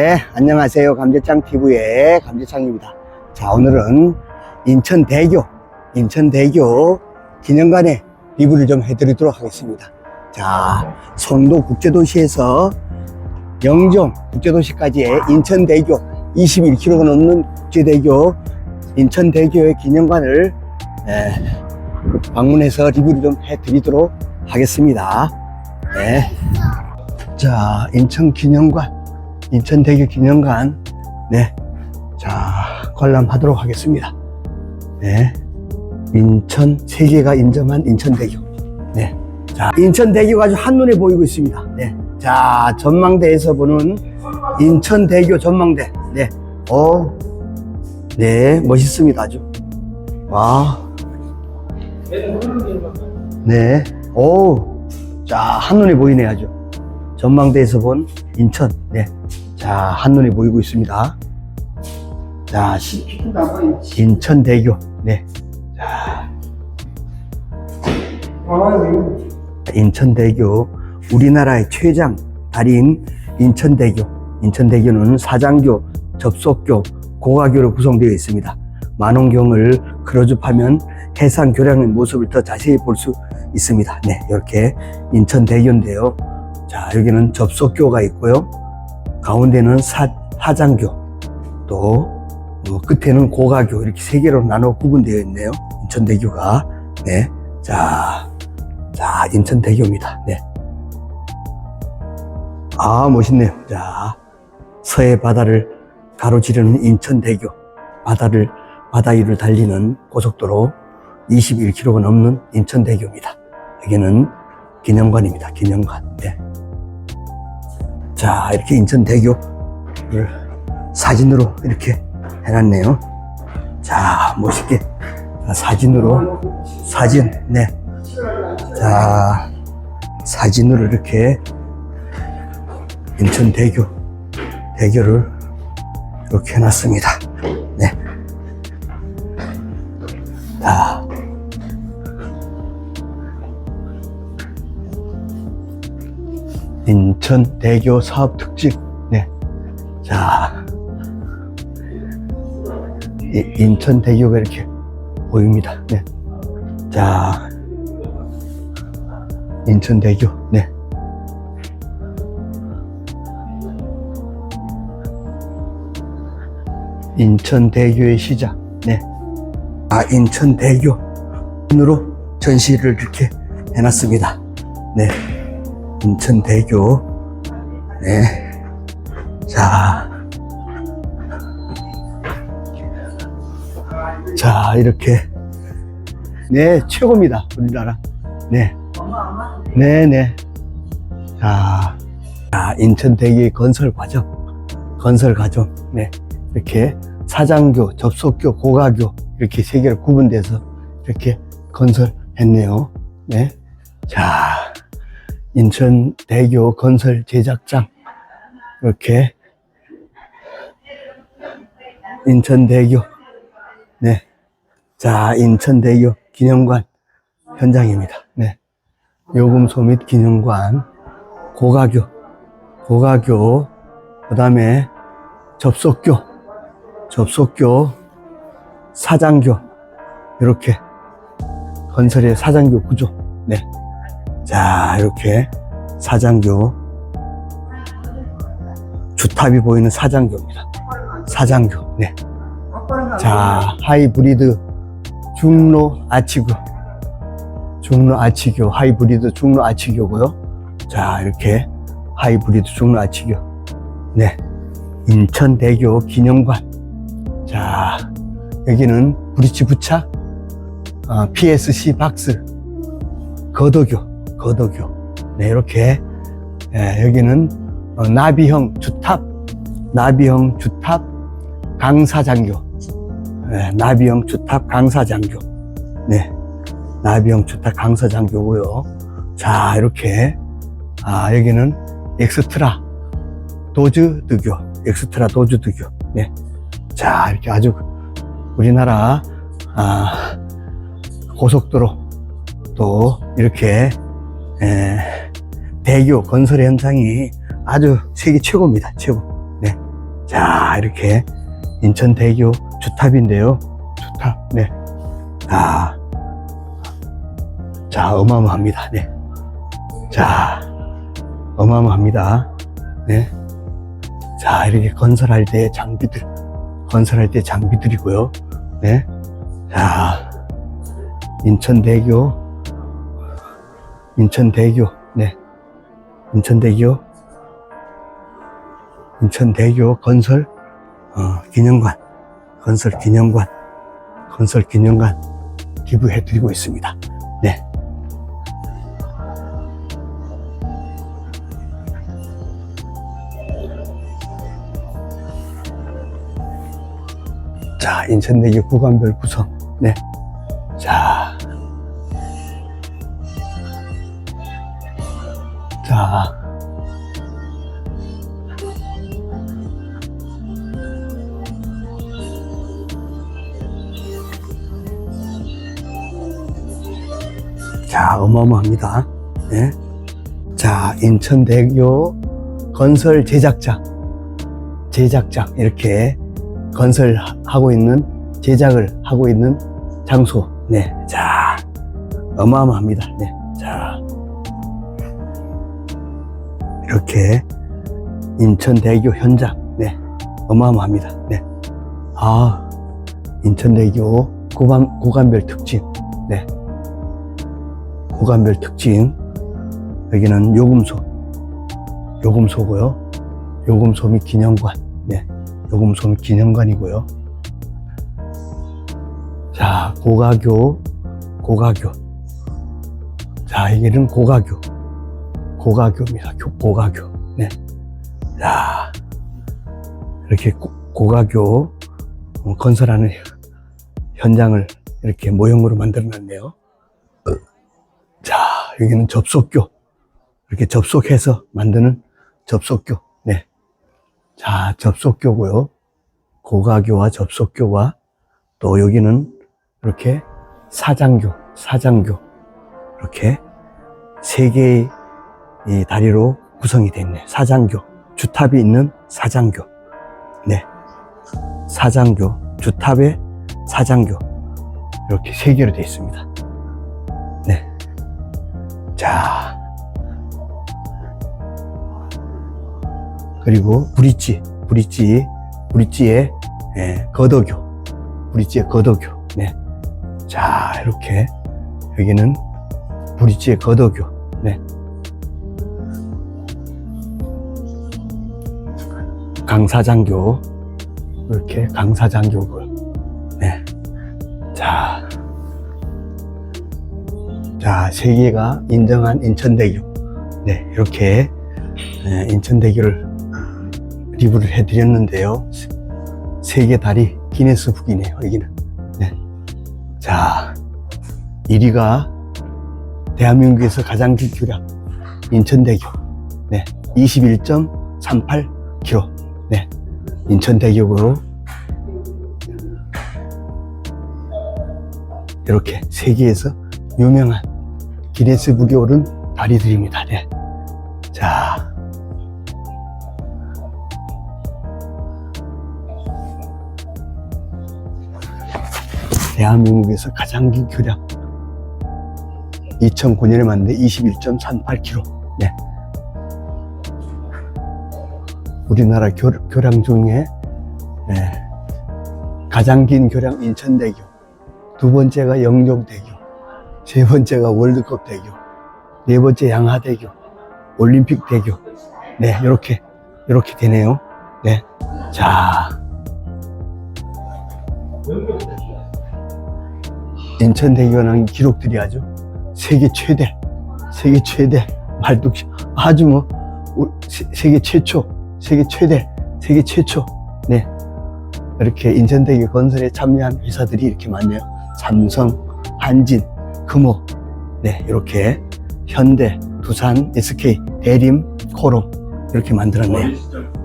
네, 안녕하세요. 감재창TV의 감재창입니다. 자, 오늘은 인천대교, 인천대교 기념관에 리뷰를 좀 해드리도록 하겠습니다. 자, 송도 국제도시에서 영종 국제도시까지의 인천대교 21km가 넘는 국제대교 인천대교의 기념관을 에, 방문해서 리뷰를 좀 해드리도록 하겠습니다. 네. 자, 인천기념관, 인천 대교 기념관, 네. 자, 관람하도록 하겠습니다. 네. 인천, 세계가 인정한 인천 대교. 네. 자, 인천 대교가 아주 한 눈에 보이고 있습니다. 네. 자, 전망대에서 보는 인천 대교 전망대. 네. 어, 네. 멋있습니다. 아주. 와. 네. 오. 자, 한눈에 보이네, 아주. 전망대에서 본 인천. 네. 자, 한눈에 보이고 있습니다. 자, 시- 인천대교. 네. 자. 인천대교. 우리나라의 최장 다리인 인천대교. 인천대교는 사장교, 접속교, 고가교로 구성되어 있습니다. 만원경을 크로즈하면 해상 교량의 모습을 더 자세히 볼 수 있습니다. 네, 이렇게 인천대교인데요. 자, 여기는 접속교가 있고요. 가운데는 사, 하장교, 또 어, 끝에는 고가교 이렇게 세 개로 나눠 구분되어 있네요. 인천대교가. 네, 자, 자, 인천대교입니다. 네. 아, 멋있네요. 자, 서해 바다를 가로지르는 인천대교. 바다를, 바다 위를 달리는 고속도로 21km가 넘는 인천대교입니다. 여기는 기념관입니다. 기념관. 네. 자, 이렇게 인천대교를 사진으로 이렇게 해놨네요. 자, 멋있게. 자, 사진으로, 사진, 네. 자, 사진으로 이렇게 인천대교, 대교를 이렇게 해놨습니다. 인천 대교 사업 특집. 네. 자. 이- 인천 대교가 이렇게 보입니다. 네. 자. 인천 대교. 네. 인천 대교의 시작. 네. 아, 인천 대교 으로 전시를 이렇게 해놨습니다. 네. 인천 대교. 네. 자. 자, 이렇게. 네, 최고입니다. 우리나라. 네. 네, 네. 자, 자, 인천대교의 건설 과정. 건설 과정. 네. 이렇게 사장교, 접속교, 고가교 이렇게 세 개로 구분돼서 이렇게 건설했네요. 네. 자, 인천 대교 건설 제작장 이렇게 인천대교 네. 자, 인천대교 기념관 현장입니다. 네. 요금소 및 기념관 고가교 고가교 그다음에 접속교 접속교, 사장교, 이렇게 건설의 사장교 구조. 네. 자, 이렇게 사장교, 주탑이 보이는 사장교입니다. 사장교. 네. 자, 하이브리드 중로 아치교. 중로 아치교, 하이브리드 중로 아치교고요. 자, 이렇게 하이브리드 중로 아치교. 네. 인천대교 기념관. 자, 여기는 브릿지 부착, 어, PSC 박스, 거도교, 거도교. 네, 이렇게, 예, 여기는 어, 나비형 주탑, 나비형 주탑 강사장교. 예, 나비형 주탑 강사장교. 네, 나비형 주탑 강사장교고요. 자, 이렇게, 아, 여기는 엑스트라 도즈드교, 엑스트라 도즈드교. 네. 자, 이렇게 아주 우리나라 아, 고속도로 또 이렇게 에, 대교 건설 현장이 아주 세계 최고입니다. 최고. 네. 자, 이렇게 인천 대교 주탑인데요. 주탑, 네. 아, 자, 어마어마합니다. 네. 자, 어마어마합니다. 네. 자, 이렇게 건설할 때 장비들, 건설할 때 장비들이고요. 네. 자, 인천대교, 인천대교, 네. 인천대교, 인천대교 건설, 어, 기념관, 건설 기념관, 건설 기념관 기부해 드리고 있습니다. 네. 자, 인천대교 구간별 구성. 네. 자, 어마어마합니다. 네. 자, 인천대교 건설 제작자, 제작자, 이렇게 건설하고 있는, 제작을 하고 있는 장소. 네. 자, 어마어마합니다. 네. 자. 이렇게 인천대교 현장. 네. 어마어마합니다. 네. 아, 인천대교 구간, 구간별 특징. 네. 구간별 특징. 여기는 요금소. 요금소고요. 요금소 및 기념관. 네. 요금소 및 기념관이고요. 자, 고가교, 고가교. 자, 여기는 고가교. 고가교입니다. 교- 고가교. 네. 자, 이렇게 고, 고가교 어, 건설하는 현장을 이렇게 모형으로 만들어 놨네요. 자, 여기는 접속교. 이렇게 접속해서 만드는 접속교. 네. 자, 접속교고요. 고가교와 접속교와 또 여기는 이렇게 사장교, 사장교. 이렇게 세 개의 이 다리로 구성이 되어 있네. 사장교. 주탑이 있는 사장교. 네. 사장교. 주탑에 사장교. 이렇게 세 개로 되어 있습니다. 네. 자. 그리고 브릿지, 브릿지, 브릿지의 예, 거도교, 브릿지의 거도교. 네. 자, 이렇게 여기는 브릿지의 거도교. 네. 강사장교. 이렇게 강사장교고요. 네. 자. 자, 세계가 인정한 인천대교. 네, 이렇게 예, 인천대교를 리뷰를 해드렸는데요. 세계 다리 기네스북이네요, 여기는. 네. 자, 1위가 대한민국에서 가장 긴 교량, 인천대교. 네. 21.38km. 네. 인천대교로 이렇게 세계에서 유명한 기네스북에 오른 다리들입니다. 네. 자. 대한민국에서 가장 긴 교량 2009년에 만든 21.38km 네. 우리나라 교, 교량 중에 네. 가장 긴 교량 인천대교 두 번째가 영종대교 세 번째가 월드컵 대교 네 번째 양하 대교 올림픽 대교. 네 이렇게 이렇게 되네요. 네 자. 인천 대교는 기록들이 아주 세계 최대, 세계 최대 말뚝 아주 뭐 세계 최초, 세계 최대, 세계 최초. 네. 이렇게 인천 대교 건설에 참여한 회사들이 이렇게 많네요. 삼성, 한진, 금호, 네 이렇게 현대, 두산, SK, 대림, 코롬 이렇게 만들었네요.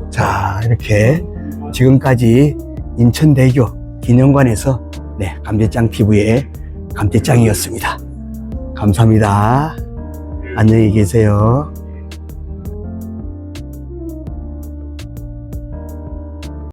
자 이렇게 지금까지 인천대교 기념관에서 네 감대장 TV의 감대장이었습니다. 감사합니다. 안녕히 계세요.